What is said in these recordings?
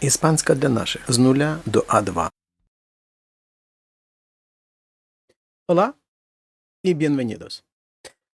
Іспанська для наших з нуля до А2. Hola і bienvenidos.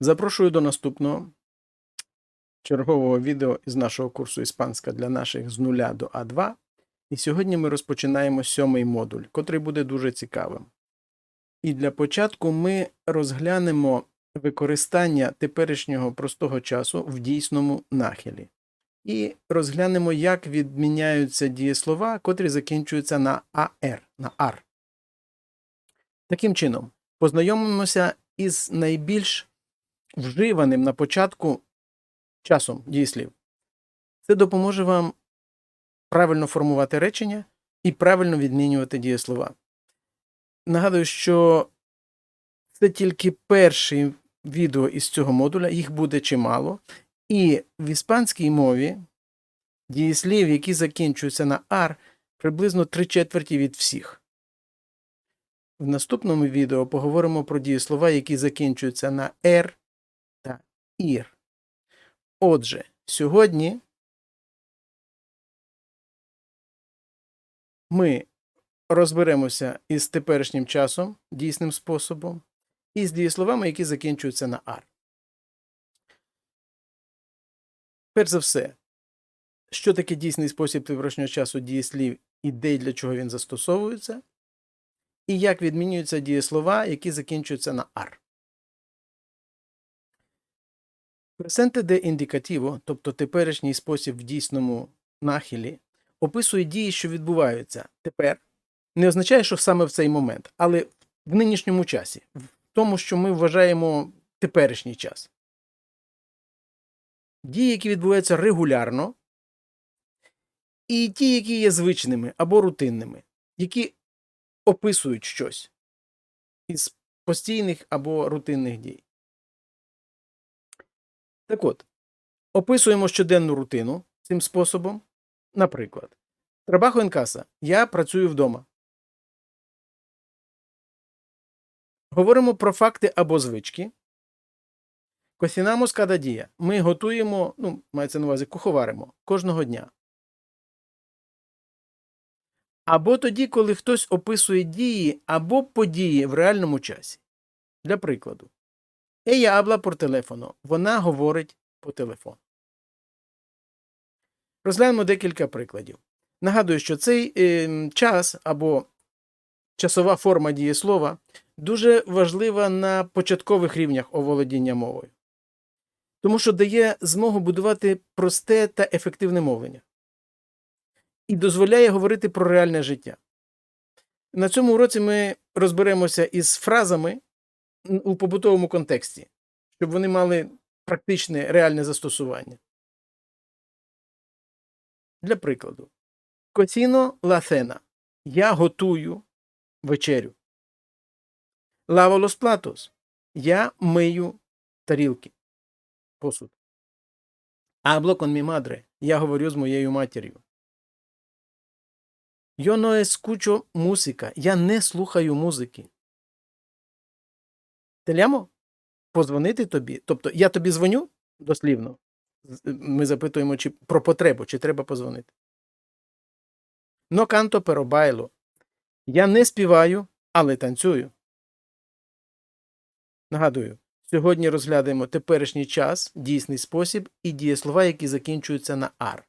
Запрошую до наступного чергового відео із нашого курсу Іспанська для наших з нуля до А2. І сьогодні ми розпочинаємо сьомий модуль, котрий буде дуже цікавим. І для початку ми розглянемо використання теперішнього простого часу в дійсному нахилі. І розглянемо, як відміняються дієслова, котрі закінчуються на АР, на ар. Таким чином, познайомимося із найбільш вживаним на початку часом дієслів. Це допоможе вам правильно формувати речення і правильно відмінювати дієслова. Нагадую, що це тільки перший відео із цього модуля, їх буде чимало. І в іспанській мові дієслів, які закінчуються на ар, приблизно три четверті від всіх. В наступному відео поговоримо про дієслова, які закінчуються на ер та ір. Отже, сьогодні ми розберемося із теперішнім часом, дійсним способом, і з дієсловами, які закінчуються на ар. Перш за все, що таке дійсний спосіб теперішнього часу дієслів і де і для чого він застосовується, і як відмінюються дієслова, які закінчуються на ар. Presente де індикативо, тобто теперішній спосіб в дійсному нахилі, описує дії, що відбуваються тепер, не означає, що саме в цей момент, але в нинішньому часі, в тому, що ми вважаємо теперішній час. Дії, які відбуваються регулярно, і ті, які є звичними або рутинними, які описують щось із постійних або рутинних дій. Так от, описуємо щоденну рутину цим способом. Наприклад, Трабахо casa. Я працюю вдома. Говоримо про факти або звички. Кофінамос кададія. Ми готуємо, ну, мається на увазі, куховаримо кожного дня. Або тоді, коли хтось описує дії або події в реальному часі. Для прикладу, Ella habla por телефону. Вона говорить по телефону. Розглянемо декілька прикладів. Нагадую, що цей е, час або часова форма дієслова дуже важлива на початкових рівнях оволодіння мовою тому що дає змогу будувати просте та ефективне мовлення і дозволяє говорити про реальне життя. На цьому уроці ми розберемося із фразами у побутовому контексті, щоб вони мали практичне реальне застосування. Для прикладу, Коціно лафена. Я готую вечерю. Лаво лос платос. Я мию тарілки посуд. Hablo con mi madre. Я говорю з моєю матір'ю. Yo no escucho música. Я не слухаю музики. Телямо? Позвонити тобі. Тобто я тобі дзвоню дослівно. Ми запитуємо чи, про потребу, чи треба позвонити. No canto pero. Я не співаю, але танцюю. Нагадую, Сьогодні розглядаємо теперішній час, дійсний спосіб і дієслова, які закінчуються на ар.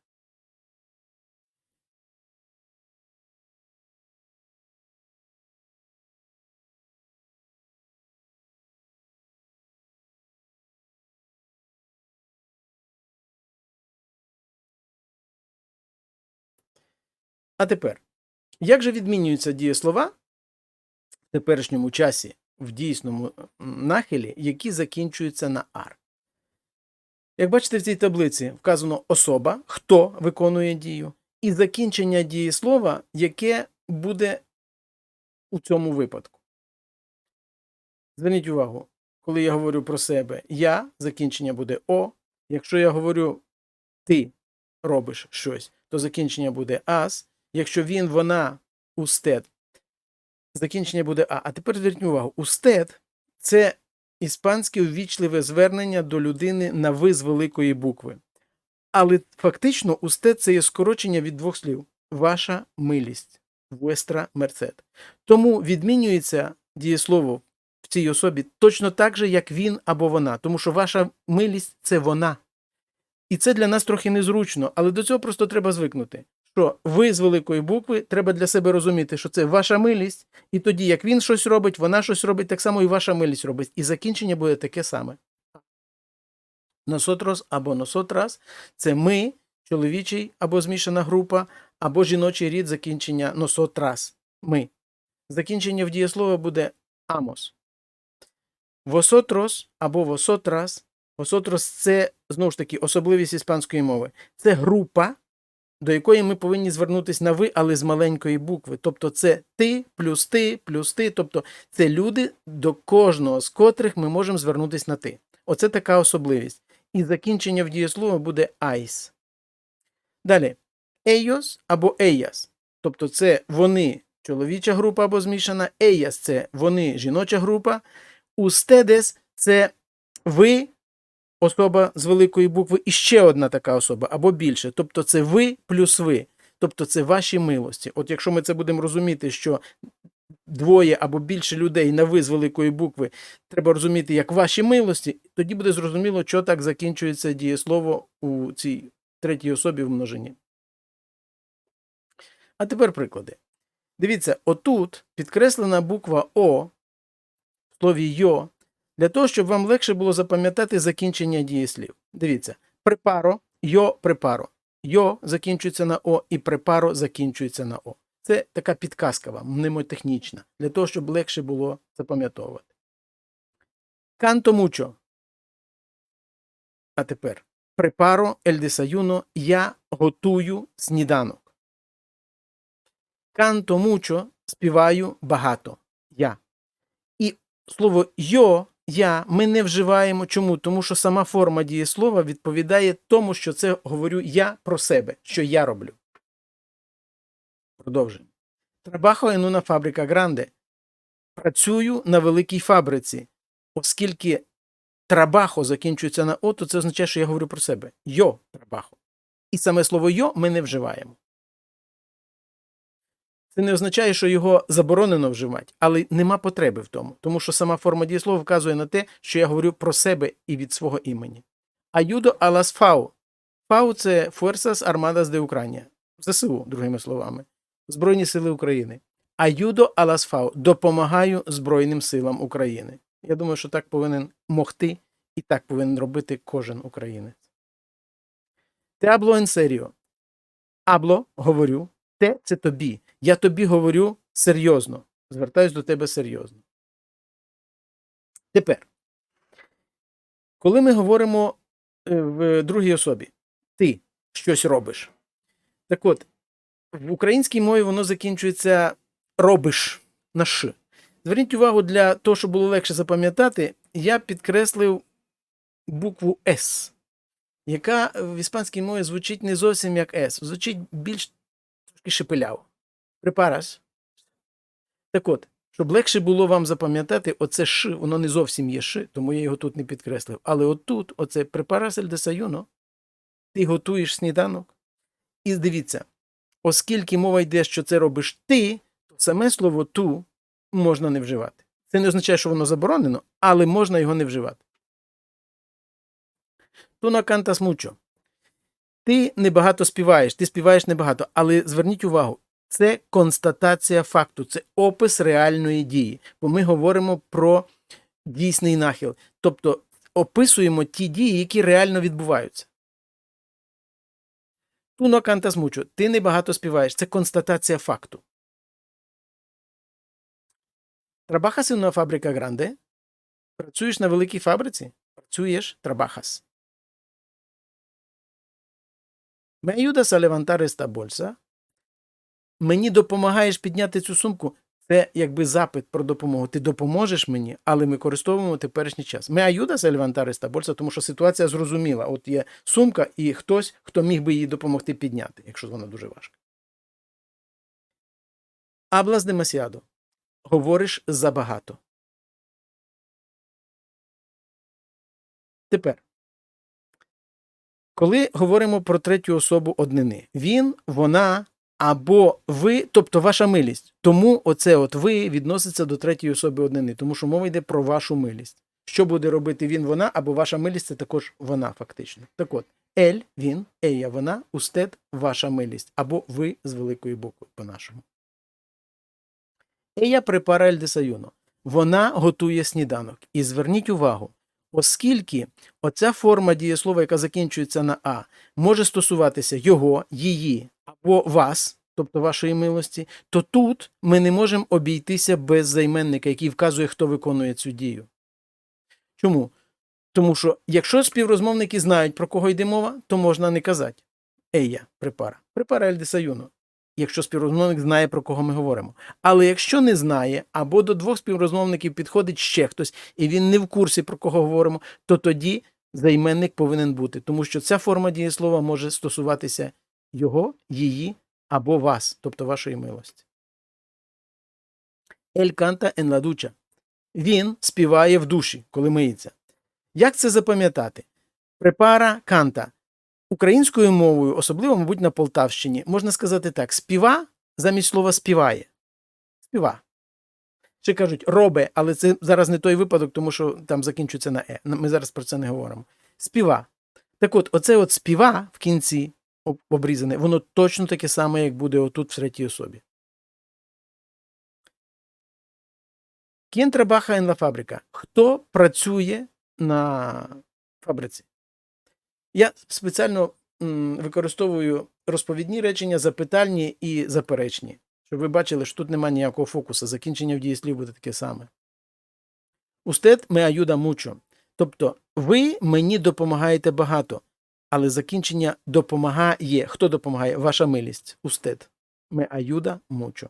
А тепер, як же відмінюються дієслова в теперішньому часі в дійсному нахилі, які закінчуються на ар. Як бачите, в цій таблиці вказано особа, хто виконує дію, і закінчення дієслова, яке буде у цьому випадку. Зверніть увагу, коли я говорю про себе я, закінчення буде О. Якщо я говорю ти робиш щось, то закінчення буде ас. Якщо він, вона, устед, закінчення буде А. А тепер зверніть увагу, устед це іспанське ввічливе звернення до людини на ви з великої букви. Але фактично устед це є скорочення від двох слів ваша милість, vuestra мерцед. Тому відмінюється дієслово в цій особі точно так же, як він або вона, тому що ваша милість це вона. І це для нас трохи незручно, але до цього просто треба звикнути. Що ви з великої букви треба для себе розуміти, що це ваша милість, і тоді, як він щось робить, вона щось робить, так само і ваша милість робить. І закінчення буде таке саме. Носотрос або носотрас це ми, чоловічий або змішана група, або жіночий рід закінчення носотрас. Ми. Закінчення в дієслова буде амос. Восотрос або восотрас. Восотрос це знову ж таки особливість іспанської мови. Це група, до якої ми повинні звернутися на ви, але з маленької букви. Тобто це ти плюс ти плюс ти. Тобто це люди, до кожного з котрих ми можемо звернутися на ти. Оце така особливість. І закінчення в дієслова буде айс. Далі. Ейос або еяс. Тобто це вони чоловіча група або змішана. Еяс це вони жіноча група. Устедес це ви особа з великої букви і ще одна така особа або більше. Тобто це ви плюс ви. Тобто це ваші милості. От якщо ми це будемо розуміти, що двоє або більше людей на ви з великої букви треба розуміти як ваші милості, тоді буде зрозуміло, що так закінчується дієслово у цій третій особі в множині. А тепер приклади. Дивіться, отут підкреслена буква О в слові йо для того, щоб вам легше було запам'ятати закінчення дієслів. Дивіться, препаро, йо препаро. Йо закінчується на О, і препаро закінчується на О. Це така підказка вам, мнемотехнічна, для того, щоб легше було запам'ятовувати. Канто мучо. А тепер препаро ель десаюно, я готую сніданок. Канто мучо співаю багато. Я. І слово йо, я ми не вживаємо. Чому? Тому що сама форма дієслова відповідає тому, що це говорю я про себе, що я роблю. Продовжуємо. Трабахо en una фабрика гранде. Працюю на великій фабриці. Оскільки трабахо закінчується на о, то це означає, що я говорю про себе. Йо трабахо. І саме слово йо ми не вживаємо. Це не означає, що його заборонено вживати, але нема потреби в тому, тому що сама форма дієслова вказує на те, що я говорю про себе і від свого імені. Аюдо алас фау. Фау це Fuerzas Armadas de Ucrania. ЗСУ, другими словами. Збройні сили України. Аюдо алас фау. Допомагаю Збройним силам України. Я думаю, що так повинен могти і так повинен робити кожен українець. Те абло en. Абло, говорю, те це тобі. Я тобі говорю серйозно. Звертаюсь до тебе серйозно. Тепер, коли ми говоримо е, в другій особі, ти щось робиш. Так от, в українській мові воно закінчується робиш на ш. Зверніть увагу, для того, щоб було легше запам'ятати, я підкреслив букву С, яка в іспанській мові звучить не зовсім як С, звучить більш трошки шепеляво. Препарас. Так от, щоб легше було вам запам'ятати, оце Ш, воно не зовсім є Ш, тому я його тут не підкреслив. Але отут, оце препарас ель десаюно, ти готуєш сніданок. І дивіться, оскільки мова йде, що це робиш ти, то саме слово ту можна не вживати. Це не означає, що воно заборонено, але можна його не вживати. Ту на кантас мучо. Ти небагато співаєш, ти співаєш небагато, але зверніть увагу, це констатація факту, це опис реальної дії. Бо ми говоримо про дійсний нахил. Тобто описуємо ті дії, які реально відбуваються. Туно кантас мучо. Ти небагато співаєш. Це констатація факту. Трабахас на фабрика гранде. Працюєш на великій фабриці? Працюєш трабахас. Me ayudas a levantar esta bolsa? Мені допомагаєш підняти цю сумку. Це якби запит про допомогу. Ти допоможеш мені, але ми використовуємо теперішній час. Ми a levantar esta тому що ситуація зрозуміла. От є сумка і хтось, хто міг би їй допомогти підняти, якщо вона дуже важка. Hablas demasiado. Говориш забагато. Тепер. Коли говоримо про третю особу однини, він, вона, або ви, тобто ваша милість. Тому оце от ви відноситься до третьої особи однини, тому що мова йде про вашу милість. Що буде робити він, вона, або ваша милість це також вона, фактично. Так от, ель, він, ея, вона, устед, ваша милість, або ви з великої букви по-нашому. Ея препара ель десаюно. Вона готує сніданок. І зверніть увагу, оскільки оця форма дієслова, яка закінчується на А, може стосуватися його, її або вас, тобто вашої милості, то тут ми не можемо обійтися без займенника, який вказує, хто виконує цю дію. Чому? Тому що якщо співрозмовники знають, про кого йде мова, то можна не казати. Ея, препара. Препара ель десаюно. Якщо співрозмовник знає, про кого ми говоримо. Але якщо не знає, або до двох співрозмовників підходить ще хтось, і він не в курсі, про кого говоримо, то тоді займенник повинен бути, тому що ця форма дієслова може стосуватися його, її або вас, тобто вашої милості. Ель канта la. Він співає в душі, коли миється. Як це запам'ятати? Препара канта. Українською мовою, особливо, мабуть, на Полтавщині, можна сказати так: співа замість слова співає. Співа. Ще кажуть робе, але це зараз не той випадок, тому що там закінчується на е. Ми зараз про це не говоримо. Співа. Так от, оце от співа в кінці обрізане, воно точно таке саме, як буде отут в третій особі. Кін трабаха фабрика. Хто працює на фабриці? Я спеціально використовую розповідні речення, запитальні і заперечні, щоб ви бачили, що тут немає ніякого фокусу. Закінчення в дієслів буде таке саме. Устед me ayuda mucho. Тобто, ви мені допомагаєте багато, але закінчення допомагає. Хто допомагає? Ваша милість. Устед. Me ayuda mucho.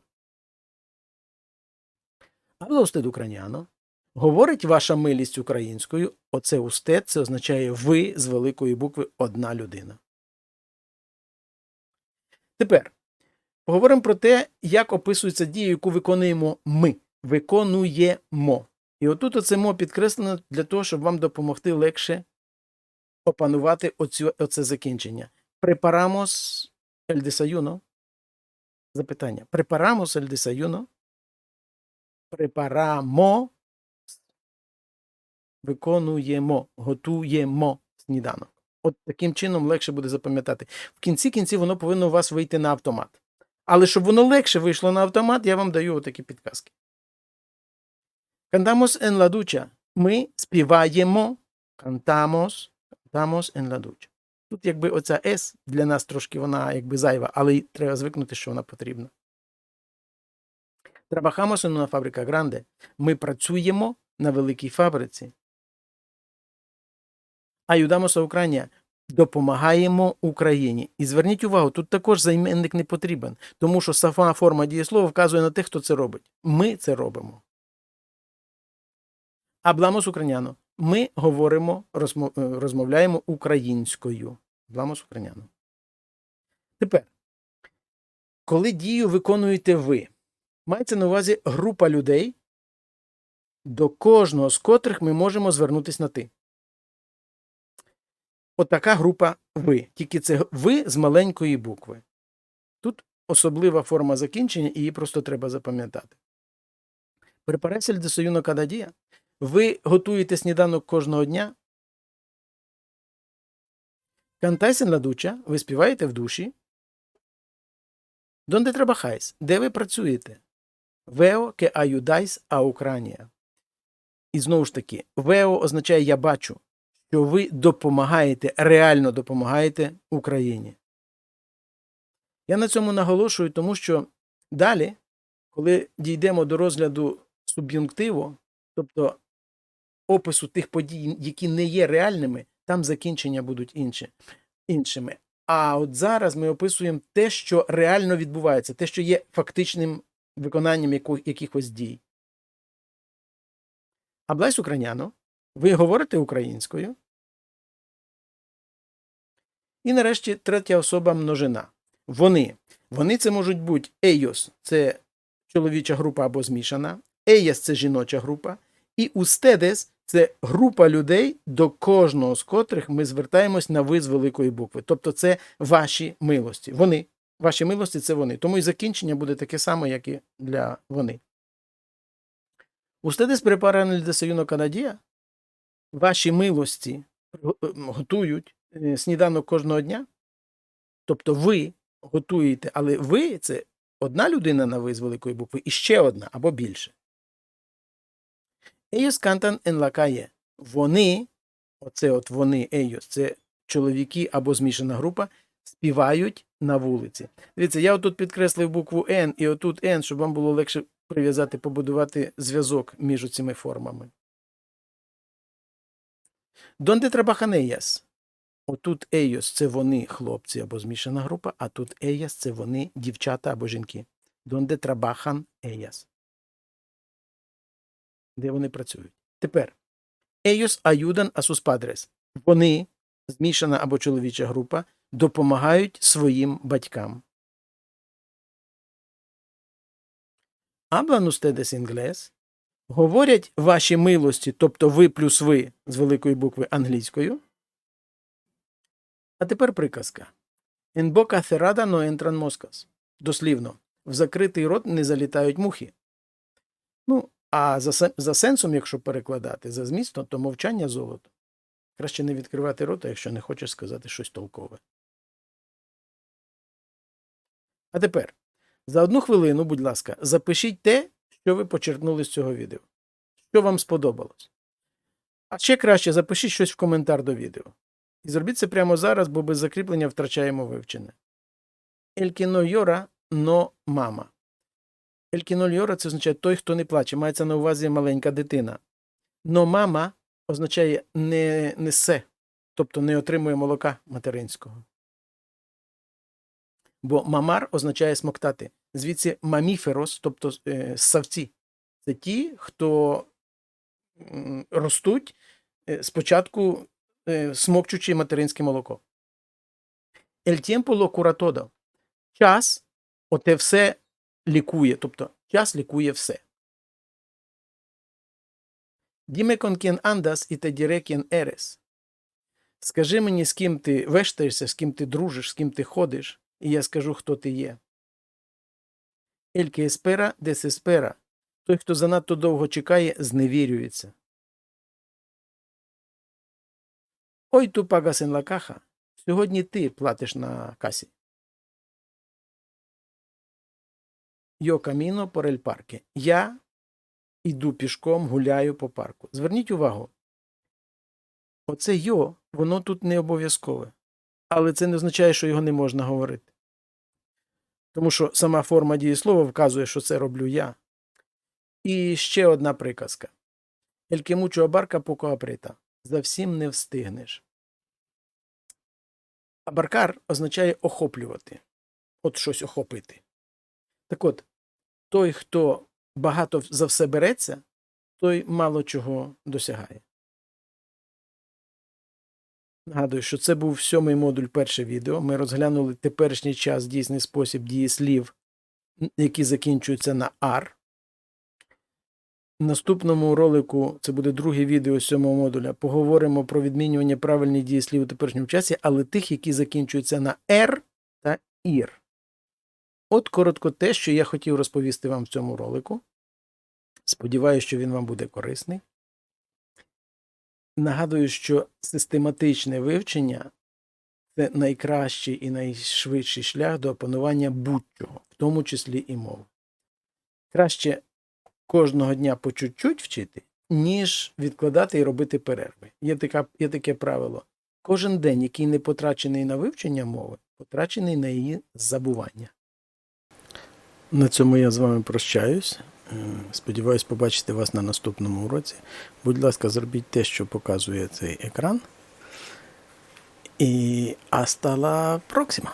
Habla usted ucraniano? Говорить ваша милість українською, оце устед, це означає ви з великої букви одна людина. Тепер поговоримо про те, як описується дія, яку виконуємо ми. Виконуємо. І отут оце мо підкреслено для того, щоб вам допомогти легше опанувати оцю, оце закінчення. Препарамос desayuno. Запитання. Препарамос desayuno. Препарамо виконуємо, готуємо сніданок. От таким чином легше буде запам'ятати. В кінці кінці воно повинно у вас вийти на автомат. Але щоб воно легше вийшло на автомат, я вам даю отакі підказки. En la ducha. Ми співаємо. Cantamos, cantamos en la ducha. Тут якби оця S для нас трошки вона якби зайва, але треба звикнути, що вона потрібна. Trabajamos en una fábrica grande. Ми працюємо на великій фабриці. Ayudamos a Україні. Допомагаємо Україні. І зверніть увагу, тут також займенник не потрібен, тому що сама форма дієслова вказує на тих, хто це робить. Ми це робимо. Hablamos україняно. Ми говоримо, е, розмовляємо українською. Hablamos україняно. Тепер, коли дію виконуєте ви, мається на увазі група людей, до кожного з котрих ми можемо звернутися на ти. Отака група ви. Тільки це ви з маленької букви. Тут особлива форма закінчення, і її просто треба запам'ятати. Препаресель де союно кададія. Ви готуєте сніданок кожного дня. Кантайсен la ducha. Ви співаєте в душі. Донде трабахайс? Де ви працюєте? Вео ке аюдайс а. І знову ж таки, вео означає я бачу, що ви допомагаєте, реально допомагаєте Україні. Я на цьому наголошую, тому що далі, коли дійдемо до розгляду суб'юнктиву, тобто опису тих подій, які не є реальними, там закінчення будуть інші, іншими. А от зараз ми описуємо те, що реально відбувається, те, що є фактичним виконанням якихось дій. Аблайс україняно, ви говорите українською. І нарешті третя особа множина. Вони. Вони це можуть бути ейос це чоловіча група або змішана, еєс це жіноча група, і устедес це група людей, до кожного з котрих ми звертаємось на ви з великої букви. Тобто це ваші милості. Вони Ваші милості це вони. Тому і закінчення буде таке саме, як і для вони. Ustedes preparan el desayuno cada día? Ваші милості е, готують е, сніданок кожного дня? Тобто ви готуєте, але ви це одна людина на ви з великої букви і ще одна або більше. Ellos cantan en la. Вони, оце от вони, ellos, це чоловіки або змішана група, співають на вулиці. Дивіться, я отут підкреслив букву N і отут N, щоб вам було легше прив'язати, побудувати зв'язок між цими формами. Донде trabajan? Отут ellos – це вони, хлопці або змішана група, а тут ellas – це вони, дівчата або жінки. Донде trabajan ellas? Де вони працюють? Тепер. Ayudan a sus padres. Вони, змішана або чоловіча група, допомагають своїм батькам. Hablan ustedes inglés? Говорять ваші милості, тобто ви плюс ви з великої букви англійською. А тепер приказка. Boca cerrada no entran. Дослівно, в закритий рот не залітають мухи. Ну, а за, за сенсом, якщо перекладати, за змістом, то мовчання золото. Краще не відкривати рота, якщо не хочеш сказати щось толкове. А тепер, за одну хвилину, будь ласка, запишіть те, що ви почерпнули з цього відео. Що вам сподобалось. А ще краще запишіть щось в коментар до відео. І зробіть це прямо зараз, бо без закріплення втрачаємо вивчене. El que no llora. Llora – це означає той, хто не плаче. Мається на увазі маленька дитина. Но мама означає не несе, тобто не отримує молока материнського. Бо мамар означає смоктати. Звідси маміферос, тобто е, ссавці. Це ті, хто ростуть е, спочатку е, смокчучи материнське молоко. El tiempo. Час оте все лікує, тобто час лікує все. Dime con quién andas eres. Скажи мені, з ким ти вештаєшся, з ким ти дружиш, з ким ти ходиш, і я скажу, хто ти є. El que espera. Той, хто занадто довго чекає, зневірюється. Ой, ту pagas en. Сьогодні ти платиш на касі. Camino por el parque. Я іду пішком, гуляю по парку. Зверніть увагу. Оце йо, воно тут не обов'язкове. Але це не означає, що його не можна говорити. Тому що сама форма дієслова вказує, що це роблю я. І ще одна приказка. Que mucho abarca, poco. За всім не встигнеш. Абаркар означає охоплювати. От щось охопити. Так от, той, хто багато за все береться, той мало чого досягає. Нагадую, що це був сьомий модуль перше відео. Ми розглянули теперішній час дійсний спосіб дії слів, які закінчуються на ар. В наступному ролику, це буде друге відео сьомого модуля, поговоримо про відмінювання правильних дієслів у теперішньому часі, але тих, які закінчуються на р та ір. От коротко те, що я хотів розповісти вам в цьому ролику. Сподіваюся, що він вам буде корисний. Нагадую, що систематичне вивчення це найкращий і найшвидший шлях до опанування будь-чого, в тому числі і мови. Краще кожного дня по чуть-чуть вчити, ніж відкладати і робити перерви. Є, така, є таке правило. Кожен день, який не потрачений на вивчення мови, потрачений на її забування. На цьому я з вами прощаюсь. Е, Сподіваюсь побачити вас на наступному уроці. Будь ласка, зробіть те, що показує цей екран. І hasta la próxima.